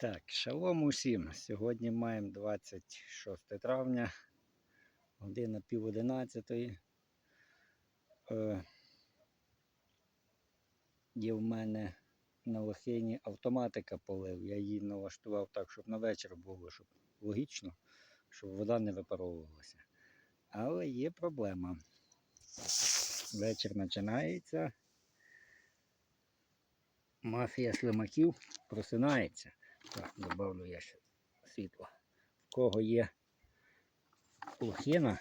Так, шалом усім. Сьогодні маємо 26 травня, година пів одинадцятої. Е, є в мене на лохині автоматика полив. Я її налаштував так, щоб на вечір було, щоб логічно, щоб вода не випаровувалася. Але є проблема. Вечір починається. Мафія слимаків просинається. Так, добавлю я ще світло. В кого є лохина,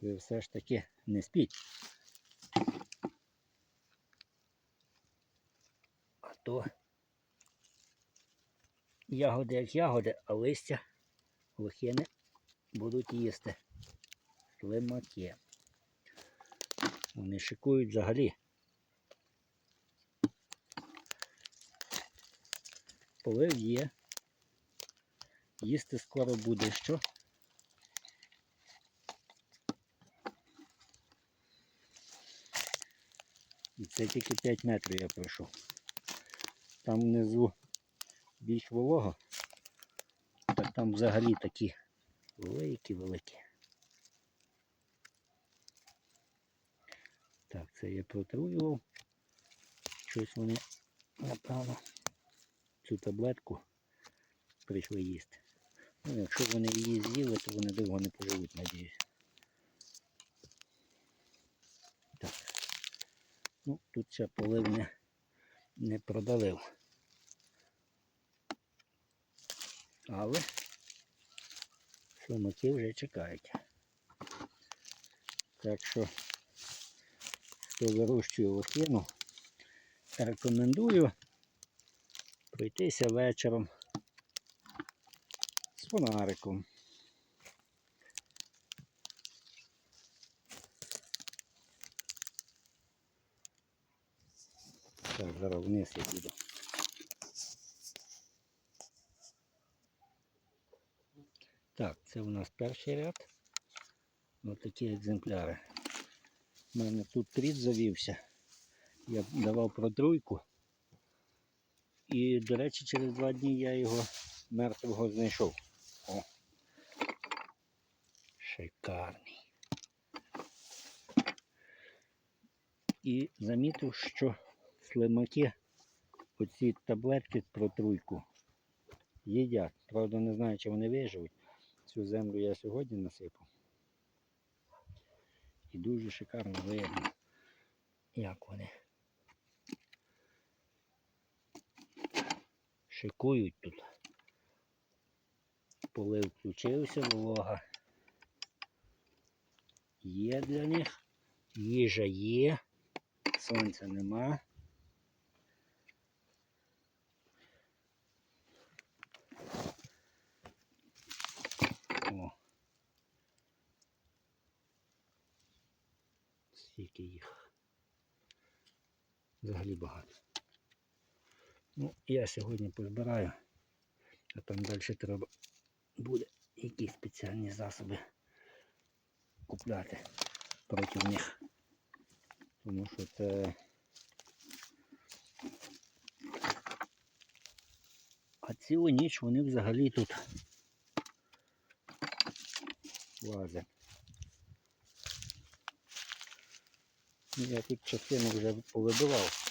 ви все ж таки не спіть. А то ягоди як ягоди, а листя лохини будуть їсти. Слимаки. Вони шикують взагалі. Полив є. Їсти скоро буде що? І це тільки 5 метрів я пройшов. Там внизу більш волого, так там взагалі такі великі-великі. Так, це я протруював. Щось вони, напевно цю таблетку прийшли їсти. Ну, якщо вони її з'їли, то вони довго не поживуть, надіюсь. Так. Ну, тут ще полив не, не продалив. Але слимаки вже чекають. Так що, хто вирощує лохину, рекомендую пройтися вечором з фонариком. Так, зараз вниз я піду. Так, це у нас перший ряд. Ось такі екземпляри. У мене тут тріт завівся. Я давав протруйку. І, до речі, через два дні я його мертвого знайшов. О. Шикарний. І замітив, що слимаки оці таблетки про труйку їдять. Правда, не знаю, чи вони виживуть. Цю землю я сьогодні насипав. І дуже шикарно видно, як вони. Шикують тут. Полив включився, волога є для них, їжа є, сонця нема. О. Скільки їх. Взагалі багато. Ну, я сьогодні позбираю, а там далі треба буде якісь спеціальні засоби купляти проти них. Тому що це а цілу ніч вони взагалі тут лазять. Я тут частину вже повибивав.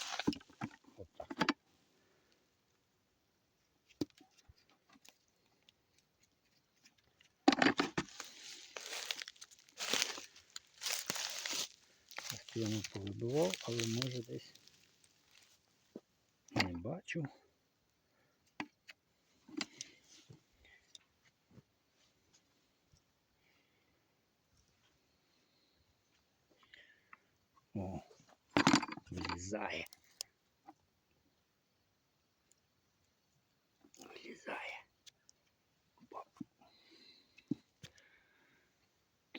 Частину повибивав, але може десь не бачу. О, вилізає. Вилізає.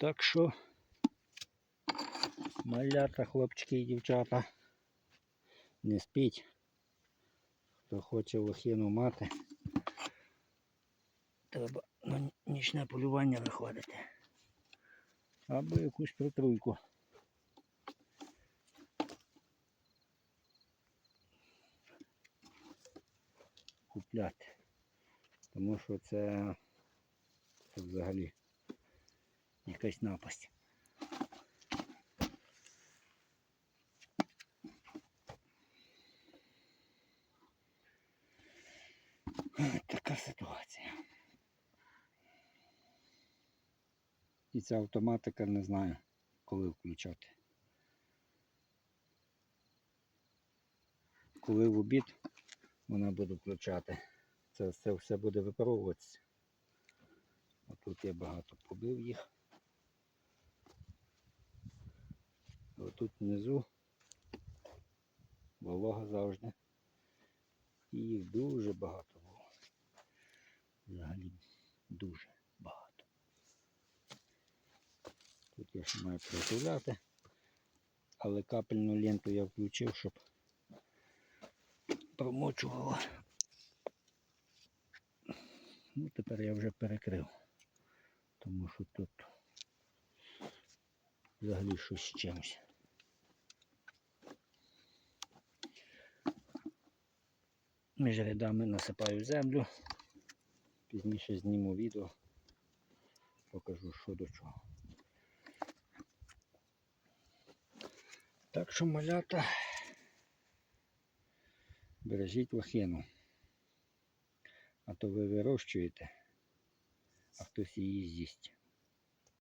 Так що малята, хлопчики і дівчата, не спіть. Хто хоче лохину мати, треба на нічне полювання виходити. Або якусь притруйку. купляти. Тому що це, це взагалі якась напасть. Така ситуація. І ця автоматика не знаю, коли включати. Коли в обід вона буде включати, це, це все буде випаровуватися. Отут я багато побив їх. Отут внизу волога завжди. І їх дуже багато. Взагалі дуже багато. Тут я ще маю притуляти, але капельну ленту я включив, щоб промочувало. Ну, тепер я вже перекрив, тому що тут взагалі щось з чимось. Між рядами насипаю землю. Пізніше зніму відео, покажу, що до чого. Так що малята, бережіть лохину. А то ви вирощуєте, а хтось її з'їсть.